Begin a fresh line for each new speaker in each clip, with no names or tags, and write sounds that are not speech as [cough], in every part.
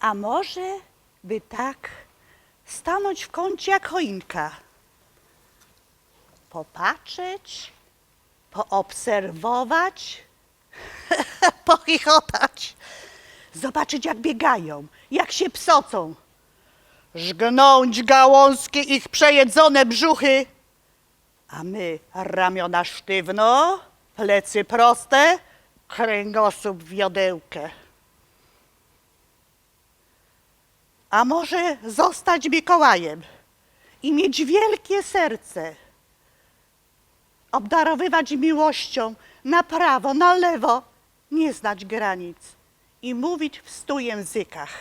A może by tak stanąć w kącie jak choinka? Popatrzeć, poobserwować, [laughs] pochichotać, zobaczyć jak biegają, jak się psocą, żgnąć gałązki ich przejedzone brzuchy, a my ramiona sztywno, plecy proste, kręgosłup w wiodełkę. A może zostać Mikołajem i mieć wielkie serce, obdarowywać miłością na prawo, na lewo, nie znać granic i mówić w stu językach.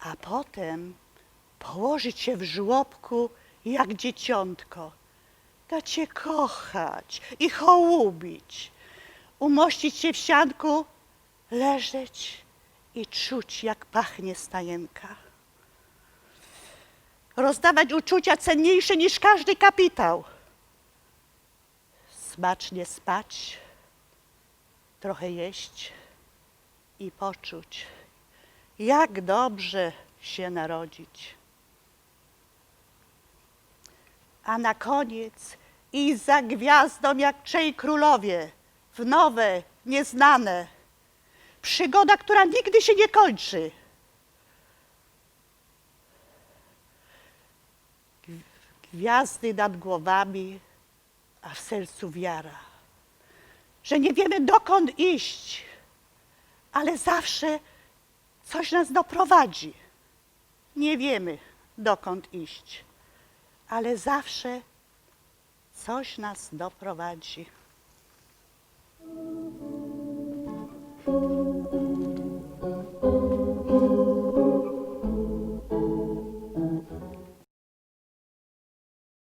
A potem położyć się w żłobku jak dzieciątko, dać się kochać i hołubić, umościć się w sianku, leżeć i czuć, jak pachnie stajenka. Rozdawać uczucia cenniejsze niż każdy kapitał. Smacznie spać, trochę jeść i poczuć, jak dobrze się narodzić. A na koniec i za gwiazdą jak trzej królowie, w nowe, nieznane. Przygoda, która nigdy się nie kończy. Gw- Gwiazdy nad głowami, a w sercu wiara, że nie wiemy dokąd iść, ale zawsze coś nas doprowadzi. Nie wiemy dokąd iść, ale zawsze coś nas doprowadzi.